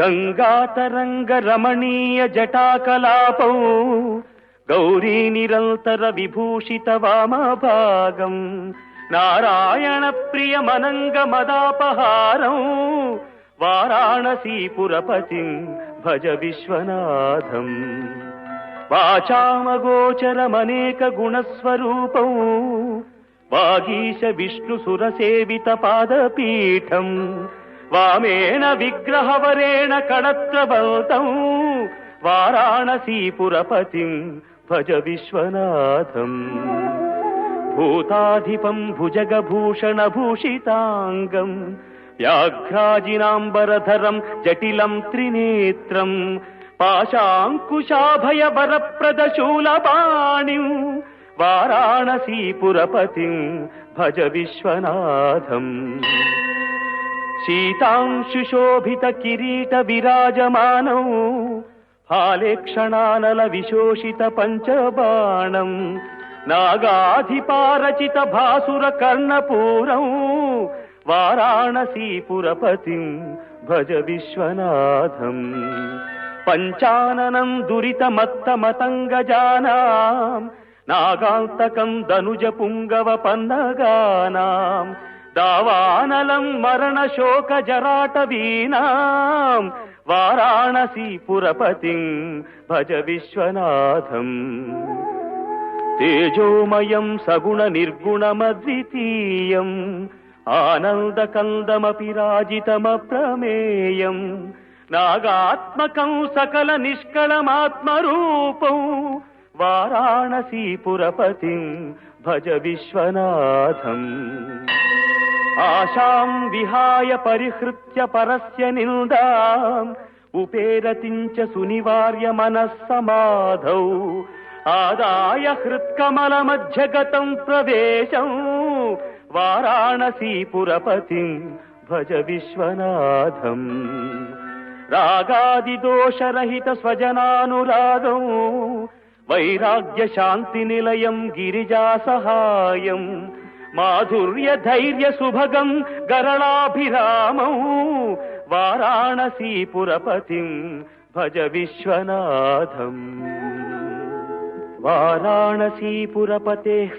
గంగాతరంగ రమణీయ జటాకలాపౌ గౌరీ నిరంతర విభూషిత వామభాగం నారాయణ ప్రియ మనంగ మదాపహారం వారాణసీపురపతిం భజ విశ్వనాథం. వాచామగోచరమనేక గుణస్వరూపం వాగీశ విష్ణు సురసేవిత పాదపీఠం वामेण विग्रहवरेण वरेण वाराणसीपुरपतिम् भज विश्वनाथम् भूताधिपम् भुजगभूषणभूषिताङ्गम् व्याघ्राजिनाम्बरधरम् जटिलम् त्रिनेत्रम् पाशाङ्कुशाभयवरप्रदशूलपाणिम् वाराणसीपुरपतिम् भज विश्वनाथम् शीतांशुशोभित किरीट विराजमानौ हाले विशोषित पञ्चबाणम् नागाधिपारचित भासुर कर्णपूरौ भज विश्वनाथम्। पञ्चाननम् दुरितमत्तमतङ्गजानाम् नागान्तकम् दनुजपुङ्गवपन्नगानाम् దావానలం మరణ శోక జరాట వీనాం వారాణసీపురపతిం భజ విశ్వనాథం. తేజోమయం సగుణ నిర్గుణమద్వితీయం. ఆనందకందమపి రాజితమప్రమేయం. నాగాత్మకం సకల నిష్కళమాత్మరూపం. వారాణసీపురపతిం భజ విశ్వనాథం. ఆశాం విహాయ పరిహృత్య పరస్య నిందాం ఉపేరతించ సునివార్య మనస్సమాధౌ ఆదాయ హృత్కమల మధ్యగతం ప్రవేశం వారాణసీపురపతిం భజ విశ్వనాథం రాగాదిదోషరహిత స్వజనానురాగం వైరాగ్య శాంతి నిలయం గిరిజా సహాయం माधुर्यधैर्यसुभगम् गरणाभिरामौ वाराणसीपुरपतिम् भज विश्वनाथम्। वाराणसीपुरपतेः